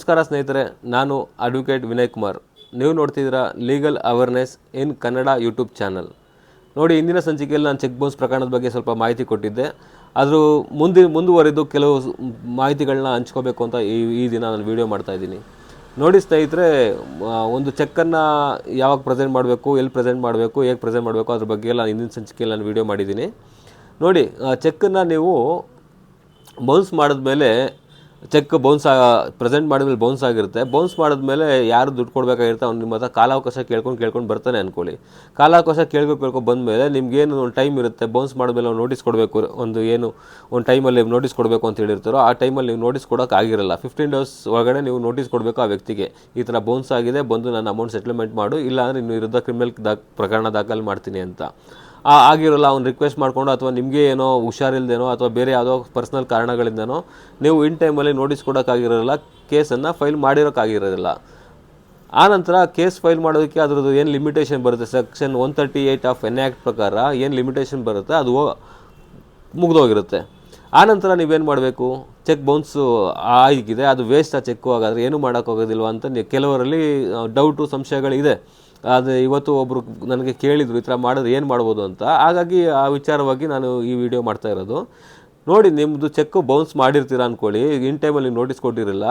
ನಮಸ್ಕಾರ ಸ್ನೇಹಿತರೆ, ನಾನು ಅಡ್ವೊಕೇಟ್ ವಿನಯ್ ಕುಮಾರ್. ನೀವು ನೋಡ್ತಿದ್ದೀರಾ legal awareness in Kannada YouTube channel. ನೋಡಿ ಇಂದಿನ ಸಂಚಿಕೆಯಲ್ಲಿ ನಾನು ಚೆಕ್ ಬೌನ್ಸ್ ಪ್ರಕರಣದ ಬಗ್ಗೆ ಸ್ವಲ್ಪ ಮಾಹಿತಿ ಕೊಟ್ಟಿದ್ದೆ. ಆದರೂ ಮುಂದಿನ ಮುಂದುವರೆದು ಕೆಲವು ಮಾಹಿತಿಗಳನ್ನ ಹಂಚ್ಕೋಬೇಕು ಅಂತ ಈ ಈ ದಿನ ನಾನು ವೀಡಿಯೋ ಮಾಡ್ತಾ ಇದ್ದೀನಿ. ನೋಡಿ ಸ್ನೇಹಿತರೆ ಒಂದು ಚೆಕ್ಕನ್ನು ಯಾವಾಗ ಪ್ರೆಸೆಂಟ್ ಮಾಡಬೇಕು, ಎಲ್ಲಿ ಪ್ರೆಸೆಂಟ್ ಮಾಡಬೇಕು, ಹೇಗೆ ಪ್ರೆಸೆಂಟ್ ಮಾಡಬೇಕು, ಅದ್ರ ಬಗ್ಗೆ ಎಲ್ಲ ಇಂದಿನ ಸಂಚಿಕೆಯಲ್ಲಿ ನಾನು ವೀಡಿಯೋ ಮಾಡಿದ್ದೀನಿ. ನೋಡಿ ಚೆಕ್ಕನ್ನು ನೀವು ಬೌನ್ಸ್ ಮಾಡಿದ್ಮೇಲೆ ಚೆಕ್ ಬೌನ್ಸ್ ಪ್ರೆಸೆಂಟ್ ಮಾಡಿದ್ಮೇಲೆ ಬೌನ್ಸ್ ಆಗಿರುತ್ತೆ. ಬೌನ್ಸ್ ಮಾಡಿದ್ಮೇಲೆ ಯಾರು ದುಡ್ಡು ಕೊಡಬೇಕಾಗಿರುತ್ತೆ ಅವ್ನು ನಿಮ್ಮ ಹತ್ರ ಕಾಲಾವಕಾಶ ಕೇಳ್ಕೊಂಡು ಕೇಳ್ಕೊಂಡು ಬರ್ತಾನೆ ಅಂದ್ಕೊಳ್ಳಿ ಕಾಲಾವಕಾಶ ಕೇಳಬೇಕು ಬಂದ ಮೇಲೆ ಬಂದಮೇಲೆ ನಿಮ್ಗೇನು ಒಂದು ಟೈಮ್ ಇರುತ್ತೆ, ಬೌನ್ಸ್ ಮಾಡಿದ್ಮೇಲೆ ಅವ್ನು ನೋಟಿಸ್ ಕೊಡಬೇಕು, ಒಂದು ಏನು, ಒಂದು ಟೈಮಲ್ಲಿ ನೋಟಿಸ್ ಕೊಡಬೇಕು ಅಂತ ಹೇಳಿರ್ತಾರೋ, ಆ ಟೈಮಲ್ಲಿ ನೀವು ನೋಟಿಸ್ ಕೊಡೋಕೆ ಆಗಿರಲ್ಲ. ಫಿಫ್ಟೀನ್ ಡೇಸ್ ಒಳಗಡೆ ನೀವು ನೋಟಿಸ್ ಕೊಡಬೇಕು ಆ ವ್ಯಕ್ತಿಗೆ. ಈ ಥರ ಬೌನ್ಸ್ ಆಗಿದೆ, ಬಂದು ನನ್ನ ಅಮೌಂಟ್ ಸೆಟ್ಲ್ಮೆಂಟ್ ಮಾಡು ಇಲ್ಲ ಅಂದರೆ ಇನ್ನು ವಿರುದ್ಧ ಕ್ರಿಮಿನಲ್ ದಾಖ ಪ್ರಕರಣ ದಾಖಲು ಮಾಡ್ತೀನಿ ಅಂತ. ಆಗಿರೋಲ್ಲ, ಅವ್ನು ರಿಕ್ವೆಸ್ಟ್ ಮಾಡಿಕೊಂಡು ಅಥವಾ ನಿಮಗೆ ಏನೋ ಹುಷಾರಿಲ್ಲದೇನೋ ಅಥವಾ ಬೇರೆ ಯಾವುದೋ ಪರ್ಸ್ನಲ್ ಕಾರಣಗಳಿಂದನೋ ನೀವು ಇನ್ ಟೈಮಲ್ಲಿ ನೋಟಿಸ್ ಕೊಡೋಕ್ಕಾಗಿರೋಲ್ಲ ಕೇಸನ್ನು ಫೈಲ್ ಮಾಡಿರೋಕ್ಕಾಗಿರೋದಿಲ್ಲ. ಆ ನಂತರ ಕೇಸ್ ಫೈಲ್ ಮಾಡೋದಕ್ಕೆ ಅದರದ್ದು ಏನು ಲಿಮಿಟೇಷನ್ ಬರುತ್ತೆ? Section one thirty eight of N act ಪ್ರಕಾರ ಏನು ಲಿಮಿಟೇಷನ್ ಬರುತ್ತೆ? ಅದು ಮುಗಿದೋಗಿರುತ್ತೆ ಮುಗ್ದೋಗಿರುತ್ತೆ. ಆ ನಂತರ ನೀವೇನು ಮಾಡಬೇಕು? ಚೆಕ್ ಬೌನ್ಸು ಆಗಿದೆ, ಅದು ವೇಸ್ಟ್ ಆ ಚೆಕ್ಕು ಹಾಗಾದರೆ ಏನು ಮಾಡೋಕ್ಕಾಗೋದಿಲ್ವ ಅಂತ ಕೆಲವರಲ್ಲಿ ಡೌಟು ಸಂಶಯಗಳಿದೆ. ಅದು ಇವತ್ತು ಒಬ್ಬರು ನನಗೆ ಕೇಳಿದರು, ಈ ಥರ ಮಾಡಿದ್ರೆ ಏನು ಮಾಡ್ಬೋದು ಅಂತ? ಹಾಗಾಗಿ ಆ ವಿಚಾರವಾಗಿ ನಾನು ಈ ವಿಡಿಯೋ ಮಾಡ್ತಾ ಇರೋದು. ನೋಡಿ ನಿಮ್ಮದು ಚೆಕ್ಕು ಬೌನ್ಸ್ ಮಾಡಿರ್ತೀರ ಅಂದ್ಕೊಳ್ಳಿ ಇನ್ ಟೈಮಲ್ಲಿ ನೋಟಿಸ್ ಕೊಟ್ಟಿರಲಿಲ್ಲ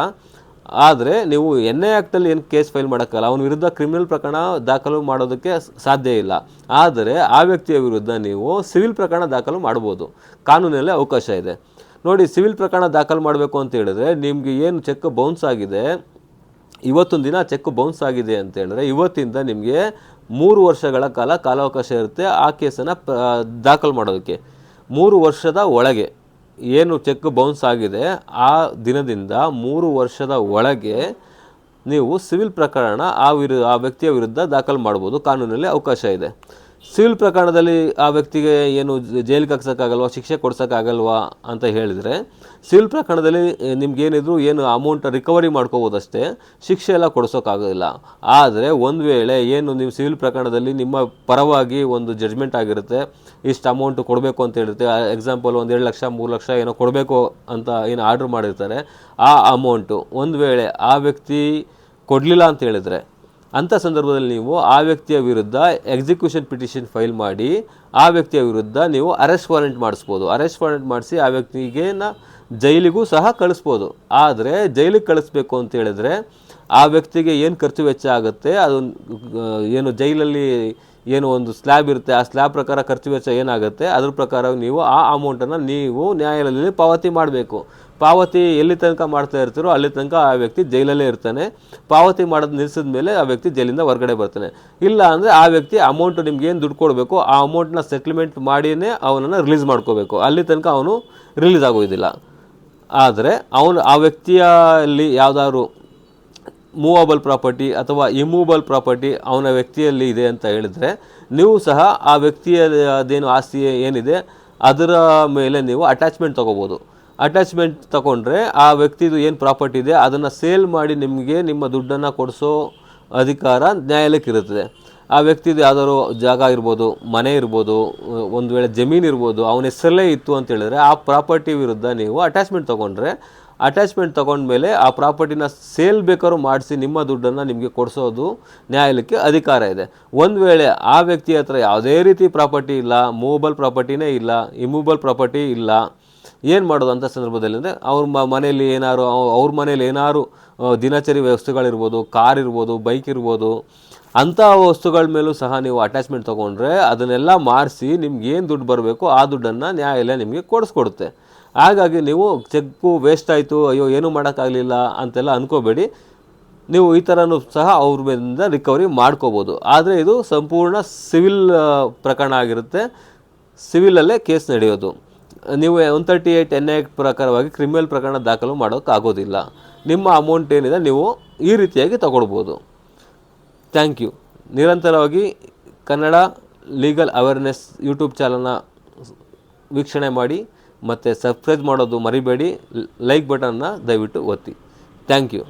ಆದರೆ ನೀವು ಎನ್ ಐ ಆ್ಯಕ್ಟಲ್ಲಿ ಏನು ಕೇಸ್ ಫೈಲ್ ಮಾಡೋಕ್ಕಲ್ಲ. ಅವನ ವಿರುದ್ಧ ಕ್ರಿಮಿನಲ್ ಪ್ರಕರಣ ದಾಖಲು ಮಾಡೋದಕ್ಕೆ ಸಾಧ್ಯ ಇಲ್ಲ. ಆದರೆ ಆ ವ್ಯಕ್ತಿಯ ವಿರುದ್ಧ ನೀವು ಸಿವಿಲ್ ಪ್ರಕರಣ ದಾಖಲು ಮಾಡ್ಬೋದು. ಕಾನೂನಲ್ಲಿ ಅವಕಾಶ ಇದೆ. ನೋಡಿ, ಸಿವಿಲ್ ಪ್ರಕರಣ ದಾಖಲು ಮಾಡಬೇಕು ಅಂತ ಹೇಳಿದ್ರೆ ನಿಮಗೆ ಏನು ಚೆಕ್ ಬೌನ್ಸ್ ಆಗಿದೆ ಇವತ್ತೊಂದು ದಿನ ಚೆಕ್ ಬೌನ್ಸ್ ಆಗಿದೆ ಅಂತ ಹೇಳಿದ್ರೆ ಇವತ್ತಿಂದ ನಿಮಗೆ ಮೂರು ವರ್ಷಗಳ ಕಾಲ ಕಾಲಾವಕಾಶ ಇರುತ್ತೆ ಆ ಕೇಸನ್ನು ದಾಖಲು ಮಾಡೋದಕ್ಕೆ. ಮೂರು ವರ್ಷದ ಒಳಗೆ ಏನು ಚೆಕ್ ಬೌನ್ಸ್ ಆಗಿದೆ, ಆ ದಿನದಿಂದ ಮೂರು ವರ್ಷದ ಒಳಗೆ ನೀವು ಸಿವಿಲ್ ಪ್ರಕರಣ ಆ ವಿರು, ಆ ವ್ಯಕ್ತಿಯ ವಿರುದ್ಧ ದಾಖಲು ಮಾಡ್ಬೋದು. ಕಾನೂನಲ್ಲಿ ಅವಕಾಶ ಇದೆ. ಸಿವಿಲ್ ಪ್ರಕರಣದಲ್ಲಿ ಆ ವ್ಯಕ್ತಿಗೆ ಏನು ಜೈಲು ಜೈಲಿಗೆ ಹಾಕ್ಸೋಕ್ಕಾಗಲ್ವಾ, ಶಿಕ್ಷೆ ಕೊಡ್ಸೋಕ್ಕಾಗಲ್ವಾ ಅಂತ ಹೇಳಿದರೆ, ಸಿವಿಲ್ ಪ್ರಕರಣದಲ್ಲಿ ನಿಮ್ಗೇನಿದ್ರು ಏನು ಅಮೌಂಟ್ ರಿಕವರಿ ಮಾಡ್ಕೋಬೋದಷ್ಟೇ, ಶಿಕ್ಷೆ ಎಲ್ಲ ಕೊಡಿಸೋಕ್ಕಾಗೋದಿಲ್ಲ. ಆದರೆ ಒಂದು ವೇಳೆ ಏನು ನೀವು ಸಿವಿಲ್ ಪ್ರಕರಣದಲ್ಲಿ ನಿಮ್ಮ ಪರವಾಗಿ ಒಂದು ಜಡ್ಜ್ಮೆಂಟ್ ಆಗಿರುತ್ತೆ, ಇಷ್ಟು ಅಮೌಂಟ್ ಕೊಡಬೇಕು ಅಂತ ಹೇಳಿರುತ್ತೆ ಎಕ್ಸಾಂಪಲ್ ಒಂದು ಎರಡು ಲಕ್ಷ, ಮೂರು ಲಕ್ಷ ಏನೋ ಕೊಡಬೇಕು ಅಂತ ಏನು ಆರ್ಡ್ರ್ ಮಾಡಿರ್ತಾರೆ, ಆ ಅಮೌಂಟು ಒಂದು ವೇಳೆ ಆ ವ್ಯಕ್ತಿ ಕೊಡಲಿಲ್ಲ ಅಂತ ಹೇಳಿದ್ರೆ ಅಂಥ ಸಂದರ್ಭದಲ್ಲಿ ನೀವು ಆ ವ್ಯಕ್ತಿಯ ವಿರುದ್ಧ ಎಕ್ಸಿಕ್ಯೂಷನ್ ಪಿಟಿಷನ್ ಫೈಲ್ ಮಾಡಿ, ಆ ವ್ಯಕ್ತಿಯ ವಿರುದ್ಧ ನೀವು ಅರೆಸ್ಟ್ ವಾರೆಂಟ್ ಮಾಡಿಸ್ಬೋದು. ಅರೆಸ್ಟ್ ವಾರೆಂಟ್ ಮಾಡಿಸಿ ಆ ವ್ಯಕ್ತಿಗೆ ಜೈಲಿಗೂ ಸಹ ಕಳಿಸ್ಬೋದು. ಆದರೆ ಜೈಲಿಗೆ ಕಳಿಸ್ಬೇಕು ಅಂತ ಹೇಳಿದ್ರೆ ಆ ವ್ಯಕ್ತಿಗೆ ಏನು ಖರ್ಚು ವೆಚ್ಚ ಆಗುತ್ತೆ ಅದು ಏನು ಜೈಲಲ್ಲಿ ಏನು ಒಂದು ಸ್ಲ್ಯಾಬ್ ಇರುತ್ತೆ, ಆ ಸ್ಲ್ಯಾಬ್ ಪ್ರಕಾರ ಖರ್ಚು ವೆಚ್ಚ ಏನಾಗುತ್ತೆ? ಅದ್ರ ಪ್ರಕಾರ ನೀವು ಆ ಅಮೌಂಟನ್ನು ನೀವು ನ್ಯಾಯಾಲಯದಲ್ಲಿ ಪಾವತಿ ಮಾಡಬೇಕು. ಪಾವತಿ ಎಲ್ಲಿ ತನಕ ಮಾಡ್ತಾ ಇರ್ತೀರೋ ಅಲ್ಲಿ ತನಕ ಆ ವ್ಯಕ್ತಿ ಜೈಲಲ್ಲೇ ಇರ್ತಾನೆ. ಪಾವತಿ ಮಾಡೋದು ನಿಲ್ಲಿಸಿದ ಮೇಲೆ ಆ ವ್ಯಕ್ತಿ ಜೈಲಿಂದ ಹೊರಗಡೆ ಬರ್ತಾನೆ. ಇಲ್ಲ ಅಂದರೆ ಆ ವ್ಯಕ್ತಿ ಅಮೌಂಟ್ ನಿಮ್ಗೆ ಏನು ದುಡ್ಡು ಕೊಡಬೇಕು, ಆ ಅಮೌಂಟ್ನ ಸೆಟ್ಲ್ಮೆಂಟ್ ಮಾಡಿಯೇ ಅವನನ್ನು ರಿಲೀಸ್ ಮಾಡ್ಕೋಬೇಕು. ಅಲ್ಲಿ ತನಕ ಅವನು ರಿಲೀಸ್ ಆಗೋದಿಲ್ಲ. ಆದರೆ ಅವನು ಆ ವ್ಯಕ್ತಿಯಲ್ಲಿ ಯಾವುದಾದ್ರು ಮೂವಬಲ್ ಪ್ರಾಪರ್ಟಿ ಅಥವಾ ಇಮೂವಬಲ್ ಪ್ರಾಪರ್ಟಿ ಅವನ ವ್ಯಕ್ತಿಯಲ್ಲಿ ಇದೆ ಅಂತ ಹೇಳಿದರೆ, ನೀವು ಸಹ ಆ ವ್ಯಕ್ತಿಯ ಅದೇನು ಆಸ್ತಿ ಏನಿದೆ, ಅದರ ಮೇಲೆ ನೀವು ಅಟ್ಯಾಚ್ಮೆಂಟ್ ತೊಗೋಬೋದು. ಅಟ್ಯಾಚ್ಮೆಂಟ್ ತಗೊಂಡ್ರೆ ಆ ವ್ಯಕ್ತಿದು ಏನು ಪ್ರಾಪರ್ಟಿ ಇದೆ, ಅದನ್ನು ಸೇಲ್ ಮಾಡಿ ನಿಮಗೆ ನಿಮ್ಮ ದುಡ್ಡನ್ನು ಕೊಡಿಸೋ ಅಧಿಕಾರ ನ್ಯಾಯಾಲಯಕ್ಕಿರುತ್ತದೆ ಆ ವ್ಯಕ್ತಿದು ಯಾವ್ದಾದ್ರು ಜಾಗ ಇರ್ಬೋದು, ಮನೆ ಇರ್ಬೋದು, ಒಂದು ವೇಳೆ ಜಮೀನು ಇರ್ಬೋದು, ಅವನ ಹೆಸರಲ್ಲೇ ಇತ್ತು ಅಂತ ಹೇಳಿದ್ರೆ ಆ ಪ್ರಾಪರ್ಟಿ ವಿರುದ್ಧ ನೀವು ಅಟ್ಯಾಚ್ಮೆಂಟ್ ತೊಗೊಂಡ್ರೆ ಅಟ್ಯಾಚ್ಮೆಂಟ್ ತೊಗೊಂಡ್ಮೇಲೆ ಆ ಪ್ರಾಪರ್ಟಿನ ಸೇಲ್ ಬೇಕಾದ್ರೂ ಮಾಡಿಸಿ ನಿಮ್ಮ ದುಡ್ಡನ್ನು ನಿಮಗೆ ಕೊಡಿಸೋದು ನ್ಯಾಯಾಲಯಕ್ಕೆ ಅಧಿಕಾರ ಇದೆ. ಒಂದು ವೇಳೆ ಆ ವ್ಯಕ್ತಿ ಹತ್ರ ಯಾವುದೇ ರೀತಿ ಪ್ರಾಪರ್ಟಿ ಇಲ್ಲ ಮೂವಬಲ್ ಪ್ರಾಪರ್ಟಿನೇ ಇಲ್ಲ ಇಮೂವಬಲ್ ಪ್ರಾಪರ್ಟಿ ಇಲ್ಲ, ಏನು ಮಾಡೋದು ಅಂಥ ಸಂದರ್ಭದಲ್ಲಿ ಅಂದರೆ ಅವ್ರ ಮ, ಮನೆಯಲ್ಲಿ ಏನಾರು, ಅವ್- ಅವ್ರ ಮನೇಲಿ ಏನಾರು ದಿನಚರಿ ವ್ಯವಸ್ಥೆಗಳಿರ್ಬೋದು ಕಾರ್ ಇರ್ಬೋದು ಬೈಕ್ ಇರ್ಬೋದು, ಅಂಥ ವಸ್ತುಗಳ ಮೇಲೂ ಸಹ ನೀವು ಅಟ್ಯಾಚ್ಮೆಂಟ್ ತೊಗೊಂಡ್ರೆ ಅದನ್ನೆಲ್ಲ ಮಾರಿಸಿ ನಿಮ್ಗೆ ಏನು ದುಡ್ಡು ಬರಬೇಕು ಆ ದುಡ್ಡನ್ನು ನ್ಯಾಯಾಲಯ ನಿಮಗೆ ಕೊಡಿಸ್ಕೊಡುತ್ತೆ. ಹಾಗಾಗಿ ನೀವು ಚೆಕ್ಕು ವೇಸ್ಟ್ ಆಯಿತು, ಅಯ್ಯೋ, ಏನೂ ಮಾಡೋಕ್ಕಾಗಲಿಲ್ಲ ಅಂತೆಲ್ಲ ಅನ್ಕೋಬೇಡಿ. ನೀವು ಈ ಥರನೂ ಸಹ ಅವ್ರ ಮೇಲಿಂದ ರಿಕವರಿ ಮಾಡ್ಕೋಬೋದು. ಆದರೆ ಇದು ಸಂಪೂರ್ಣ ಸಿವಿಲ್ ಪ್ರಕರಣ ಆಗಿರುತ್ತೆ. ಸಿವಿಲಲ್ಲೇ ಕೇಸ್ ನಡೆಯೋದು. ನೀವು one thirty eight N act ಪ್ರಕಾರವಾಗಿ ಕ್ರಿಮಿನಲ್ ಪ್ರಕರಣ ದಾಖಲು ಮಾಡೋಕ್ಕಾಗೋದಿಲ್ಲ. ನಿಮ್ಮ ಅಮೌಂಟ್ ಏನಿದೆ ನೀವು ಈ ರೀತಿಯಾಗಿ ತಗೊಳ್ಬೋದು. ಥ್ಯಾಂಕ್ ಯು ನಿರಂತರವಾಗಿ ಕನ್ನಡ ಲೀಗಲ್ ಅವೇರ್ನೆಸ್ ಯೂಟ್ಯೂಬ್ ಚಾನಲ್ನ ವೀಕ್ಷಣೆ ಮಾಡಿ. ಮತ್ತು ಸಬ್ಸ್ಕ್ರೈಬ್ ಮಾಡೋದು ಮರಿಬೇಡಿ ಲೈಕ್ ಬಟನ್ನ ದಯವಿಟ್ಟು ಒತ್ತಿ. Thank you